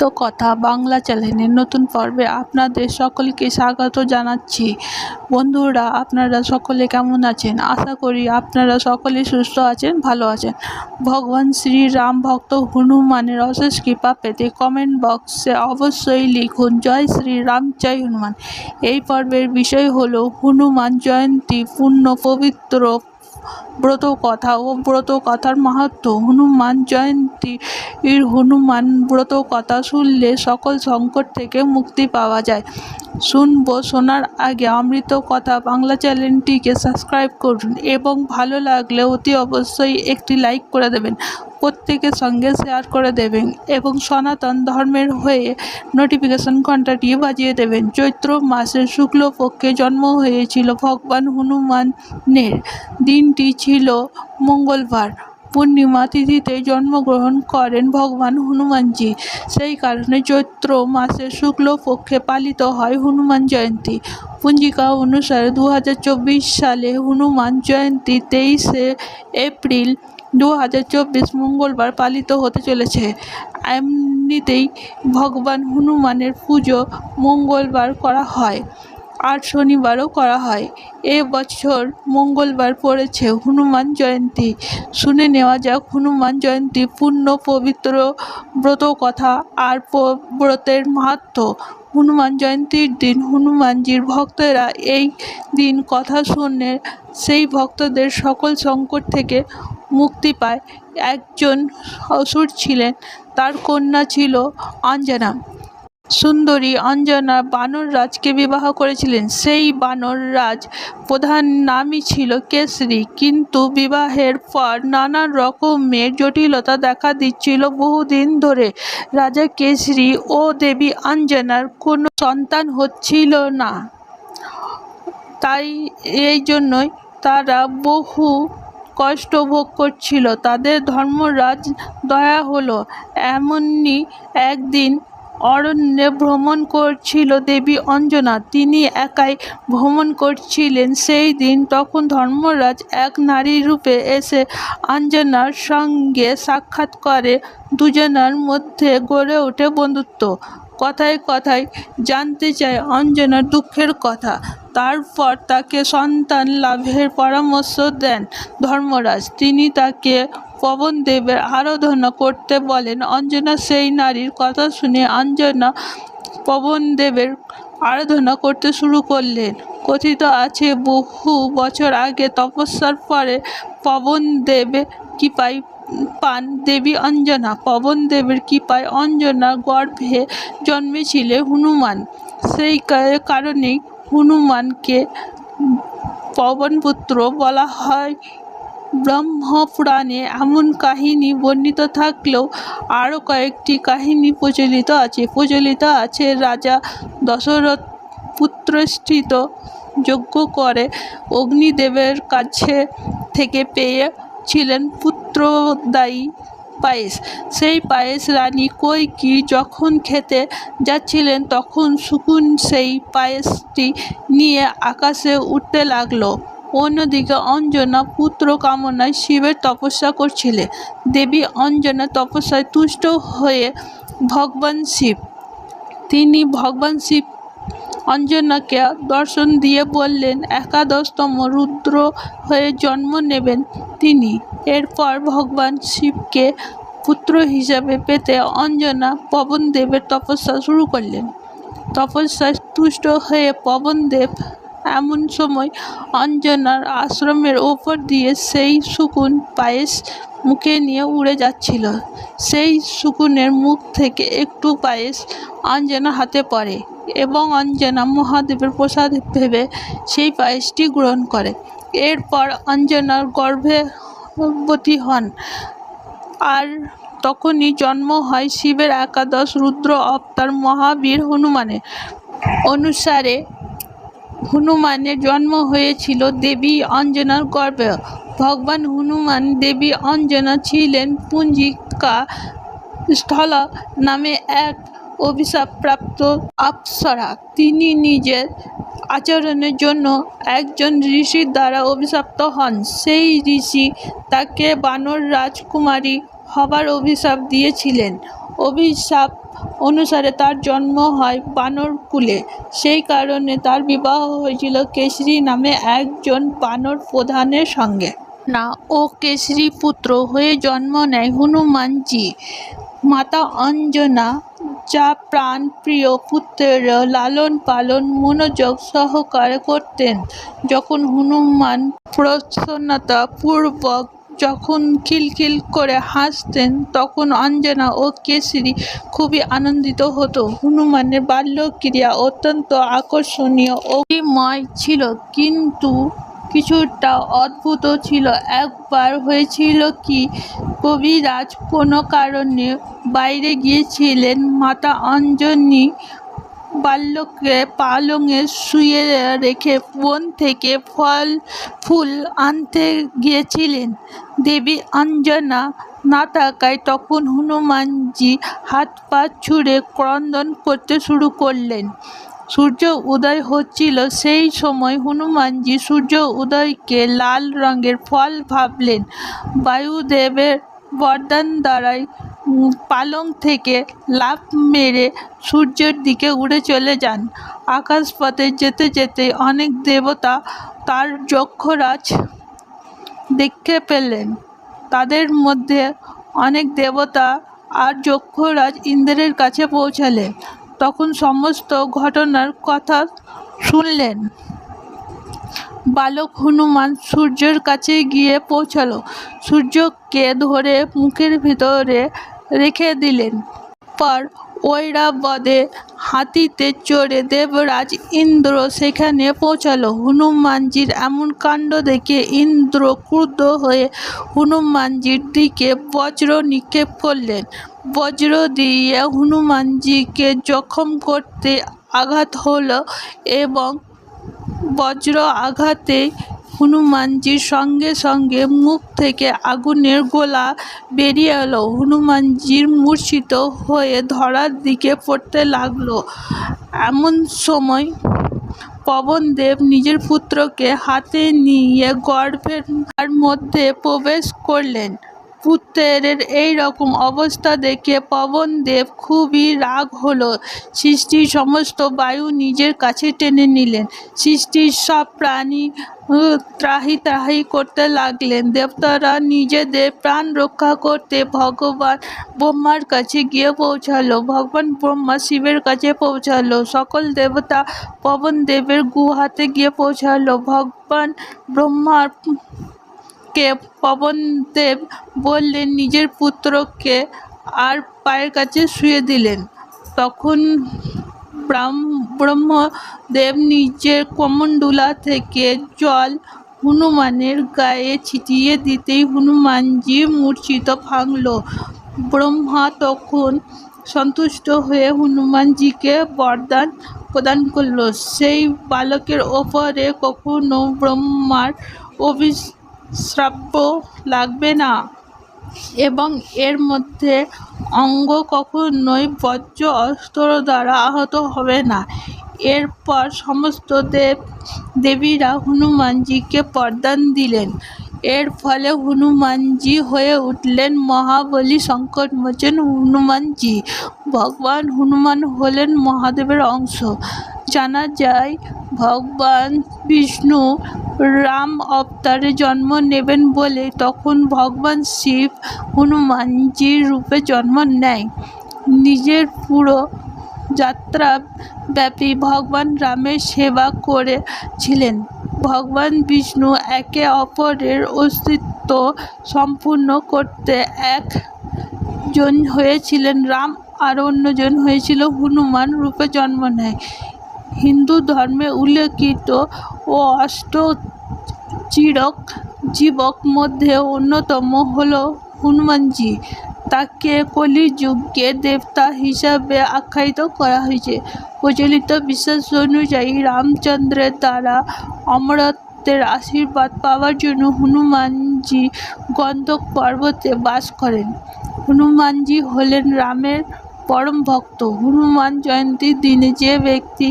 তো কথা বাংলা চ্যানেলের নতুন পর্বে আপনাদের সকলকে স্বাগত জানাচ্ছি। বন্ধুরা, আপনারা সকলে কেমন আছেন? আশা করি আপনারা সকলে সুস্থ আছেন, ভালো আছেন। ভগবান শ্রীরাম ভক্ত হনুমানের অশেষ কৃপা পেতে কমেন্ট বক্সে অবশ্যই লিখুন, জয় শ্রী রাম জয় হনুমান। এই পর্বের বিষয় হলো হনুমান জয়ন্তী পূর্ণ পবিত্র ব্রত কথা ও ব্রত কথার মাহাত্ম্য হনুমান জয়ন্তী হনুমান ব্রত কথা শুনলে সকল সংকট থেকে মুক্তি পাওয়া যায়। শুনব শোনার আগে অমৃত কথা বাংলা চ্যানেলটিকে সাবস্ক্রাইব করুন এবং ভালো লাগলে অতি অবশ্যই একটি লাইক করে দেবেন, প্রত্যেকের সঙ্গে শেয়ার করে দেবেন এবং সনাতন ধর্মের হয়ে নোটিফিকেশন ঘন্টাটি বাজিয়ে দেবেন। চৈত্র মাসের শুক্লপক্ষে জন্ম হয়েছিল ভগবান হনুমানের। দিনটি ছিল মঙ্গলবার। পূর্ণিমা তিথিতে জন্মগ্রহণ করেন ভগবান হনুমানজি। সেই কারণে চৈত্র মাসের শুক্লপক্ষে পালিত হয় হনুমান জয়ন্তী। পঞ্জিকা অনুসারে দু হাজার চব্বিশ সালে হনুমান জয়ন্তী তেইশে এপ্রিল দু হাজার চব্বিশ মঙ্গলবার পালিত হতে চলেছে। এমনিতেই ভগবান হনুমানের পুজো মঙ্গলবার করা হয়। আর শনিবারও করা হয়। এ বছর মঙ্গলবার পড়েছে হনুমান জয়ন্তী। শুনে নেওয়া যাক হনুমান জয়ন্তী পূর্ণ পবিত্র ব্রত কথা আর ব্রতের মাহাত্ম্য। হনুমান জয়ন্তীর দিন হনুমানজির ভক্তরা এই দিন কথা শুনে সেই ভক্তদের সকল সংকট থেকে মুক্তি পায়। একজন অসুর ছিলেন, তার কন্যা ছিল অঞ্জনা। সুন্দরী অঞ্জনা বানর রাজকে বিবাহ করেছিলেন। সেই বানর রাজ প্রধান নামই ছিল কেশরী। কিন্তু বিবাহের পর নানা রকমের জটিলতা দেখা দিচ্ছিল বহুদিন ধরে। রাজা কেশরী ও দেবী অঞ্জনার কোনো সন্তান হচ্ছিল না। তাই এই জন্যই তারা বহু কষ্ট ভোগ করছিল। তাদের ধর্মরাজ দয়া হলো। এমনই একদিন অরণ্যে ভ্রমণ করছিল দেবী অঞ্জনা। তিনি একাই ভ্রমণ করছিলেন। সেই দিন তখন ধর্মরাজ এক নারী রূপে এসে অঞ্জনার সঙ্গে সাক্ষাৎ করে। দুজনার মধ্যে গড়ে ওঠে বন্ধুত্ব। কথায় কথায় জানতে চায় অঞ্জনার দুঃখের কথা। তারপর তাকে সন্তান লাভের পরামর্শ দেন ধর্মরাজ। তিনি তাকে পবনদেবের আরাধনা করতে বলেন। অঞ্জনা সেই নারীর কথা শুনে অঞ্জনা পবনদেবের আরাধনা করতে শুরু করলেন। কথিত আছে, বহু বছর আগে তপস্যার পরে পবনদেব কৃপায় পান দেবী অঞ্জনা। পবন পবনদেবের কৃপায় অঞ্জনা গর্ভে জন্মেছিলেন হনুমান। সেই কারণেই হনুমানকে পবনপুত্র বলা হয়। ব্রহ্মপুরাণে এমন কাহিনী বর্ণিত থাকলেও আরও কয়েকটি কাহিনী প্রচলিত আছে। প্রচলিত আছে রাজা দশরথ পুত্রষ্ঠিত যজ্ঞ করে অগ্নিদেবের কাছে থেকে পেয়েছিলেন পুত্রদায়ী পায়েস। সেই পায়েস রানী কৈকি যখন খেতে যাচ্ছিলেন তখন শকুন সেই পায়েসটি নিয়ে আকাশে উঠতে লাগল। অন্যদিকে অঞ্জনা পুত্র কামনায় শিবের তপস্যা করছিলেন দেবী অঞ্জনা তপস্যায় তুষ্ট হয়ে ভগবান শিব। তিনি ভগবান শিব অঞ্জনাকে দর্শন দিয়ে বললেন, একাদশতম রুদ্র হয়ে জন্ম নেবেন তিনি। এরপর ভগবান শিবকে পুত্র হিসাবে পেতে অঞ্জনা পবনদেবের তপস্যা শুরু করলেন। তপস্যায় তুষ্ট হয়ে পবনদেব এমন সময় অঞ্জনার আশ্রমের ওপর দিয়ে সেই শকুন পায়েস মুখে নিয়ে উড়ে যাচ্ছিল। সেই শকুনের মুখ থেকে একটু পায়েস অঞ্জনা হাতে পড়ে এবং অঞ্জনা মহাদেবের প্রসাদ ভেবে সেই পায়েসটি গ্রহণ করে। এরপর অঞ্জনার গর্ভবতী হন আর তখনই জন্ম হয় শিবের একাদশ রুদ্র অবতার মহাবীর হনুমানের। অনুসারে হনুমানের জন্ম হয়েছিল দেবী অঞ্জনার গর্ভে। ভগবান হনুমান দেবী অঞ্জনা ছিলেন পুঞ্জিকা স্থল নামে এক অভিশাপপ্রাপ্ত অপ্সরা। তিনি নিজের আচরণের জন্য একজন ঋষির দ্বারা অভিশপ্ত হন। সেই ঋষি তাকে বানর রাজকুমারী হবার অভিশাপ দিয়েছিলেন। অভিশাপ অনুসারে তার জন্ম হয় বানর কুলে। সেই কারণে তার বিবাহ হয়েছিল কেশরী নামে একজন বানর প্রধানের সঙ্গে। না, ও কেশরী পুত্র হয়ে জন্ম নেয় হনুমানজি। মাতা অঞ্জনা, যা প্রাণ প্রিয় পুত্রের লালন পালন মনোযোগ সহকারে করতেন। যখন হনুমান প্রসন্নতা পূর্বক যখন খিলখিল করে হাসতেন, তখন অঞ্জনা ও কেশরী খুবই আনন্দিত হতো। হনুমানের বাল্যক্রিয়া অত্যন্ত আকর্ষণীয় ও ছিল, কিন্তু কিছুটা অদ্ভুত ছিল। একবার হয়েছিল কি, কবিরাজ কোনো কারণে বাইরে গিয়েছিলেন, মাতা অঞ্জনী বাল্যকে পালঙে শুয়ে রেখে বন থেকে ফল, ফুল আনতে গিয়েছিলেন। দেবী অঞ্জনা না থাকায় তখন হনুমানজি হাত পা ছুঁড়ে ক্রন্দন করতে শুরু করলেন। সূর্য উদয় হচ্ছিল, সেই সময় হনুমানজি সূর্য উদয়কে লাল রঙের ফল ভাবলেন। বায়ুদেবের বরদান দ্বারাই পালং থেকে লাফ মেরে সূর্যের দিকে উড়ে চলে যান। আকাশপথে যেতে যেতে অনেক দেবতা তার যক্ষরাজ দেখতে পেলেন। তাদের মধ্যে অনেক দেবতা আর যক্ষরাজ ইন্দ্রের কাছে পৌঁছালেন। তখন সমস্ত ঘটনার কথা শুনলেন। বালক হনুমান সূর্যের কাছে গিয়ে পৌঁছালো। সূর্যকে ধরে মুখের ভিতরে রেখে দিলেন। পর ঐরাবদে হাতিতে চড়ে দেবরাজ ইন্দ্র সেখানে পৌঁছালো। হনুমানজির এমন কাণ্ড দেখে ইন্দ্র ক্রুদ্ধ হয়ে হনুমানজির দিকে বজ্র নিক্ষেপ করলেন। বজ্র দিয়ে হনুমানজিকে জখম করতে আঘাত হলো এবং বজ্র আঘাতে হনুমানজির সঙ্গে সঙ্গে মুখ থেকে আগুনের গোলা বেরিয়ে এলো। হনুমানজির মূর্ছিত হয়ে ধরার দিকে পড়তে লাগল। এমন সময় পবনদেব নিজের পুত্রকে হাতে নিয়ে গর্ভের মধ্যে প্রবেশ করলেন। পুত্রের এই রকম অবস্থা দেখে পবনদেব খুবই রাগ হলো। সৃষ্টির সমস্ত বায়ু নিজের কাছে টেনে নিলেন। সৃষ্টির সব প্রাণী ত্রাহি ত্রাহি করতে লাগলেন। দেবতারা নিজেদের প্রাণ রক্ষা করতে ভগবান ব্রহ্মার কাছে গিয়ে পৌঁছালো। ভগবান ব্রহ্মা শিবের কাছে পৌঁছালো। সকল দেবতা পবন দেবের গুহাতে গিয়ে পৌঁছালো। ভগবান ব্রহ্মার কে পবনদেব বললেন, নিজের পুত্রকে আর পায়ের কাছে শুয়ে দিলেন। তখন ব্রাহ্ম- ব্রহ্মদেব নিজের কমণ্ডুলা থেকে জল হনুমানের গায়ে ছিটিয়ে দিতেই হনুমানজি মূর্ছিত ভাঙল। ব্রহ্মা তখন সন্তুষ্ট হয়ে হনুমানজিকে বরদান প্রদান করল। সেই বালকের ওপরে কখনো ব্রহ্মার অভিশ্রাব্য লাগবে না। এবং এর মধ্যে অঙ্গ কখনোই বজ্র অস্ত্র দ্বারা আহত হবে না। এরপর সমস্ত দেব, দেবীরা হনুমানজিকে বরদান দিলেন। এর ফলে হনুমানজি হয়ে উঠলেন মহাবলী সংকটমোচন হনুমানজি। ভগবান হনুমান হলেন মহাদেবের অংশ। জানা যায়, ভগবান বিষ্ণু রাম অবতারে জন্ম নেবেন বলে তখন ভগবান শিব হনুমানজির রূপে জন্ম নেয়। নিজের পুরো যাত্রা ব্যাপী ভগবান রামের সেবা করেছিলেন। ভগবান বিষ্ণু একে অপরের অস্তিত্ব সম্পূর্ণ করতে এক জন হয়েছিলেন রাম আর অন্যজন হয়েছিল হনুমান রূপে জন্ম নেয়। হিন্দু ধর্মে উল্লেখিত ও অষ্ট চিরক জীবক মধ্যে অন্যতম হল হনুমানজি। তাকে কলিযুগে দেবতা হিসাবে আখ্যায়িত করা হয়েছে। প্রচলিত বিশ্বাস অনুযায়ী রামচন্দ্রের দ্বারা অমরত্বের আশীর্বাদ পাওয়ার জন্য হনুমানজি গন্ধক পর্বতে বাস করেন। হনুমানজি হলেন রামের পরম ভক্ত। হনুমান জয়ন্তীর দিনে যে ব্যক্তি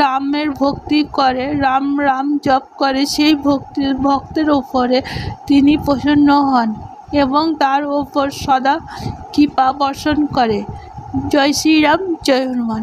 রামের ভক্তি করে, রাম রাম জপ করে, সেই ভক্তির ভক্তের ওপরে তিনি প্রসন্ন হন এবং তার ওপর সদা কৃপা বর্ষণ করে। জয় শ্রীরাম, জয় হনুমান।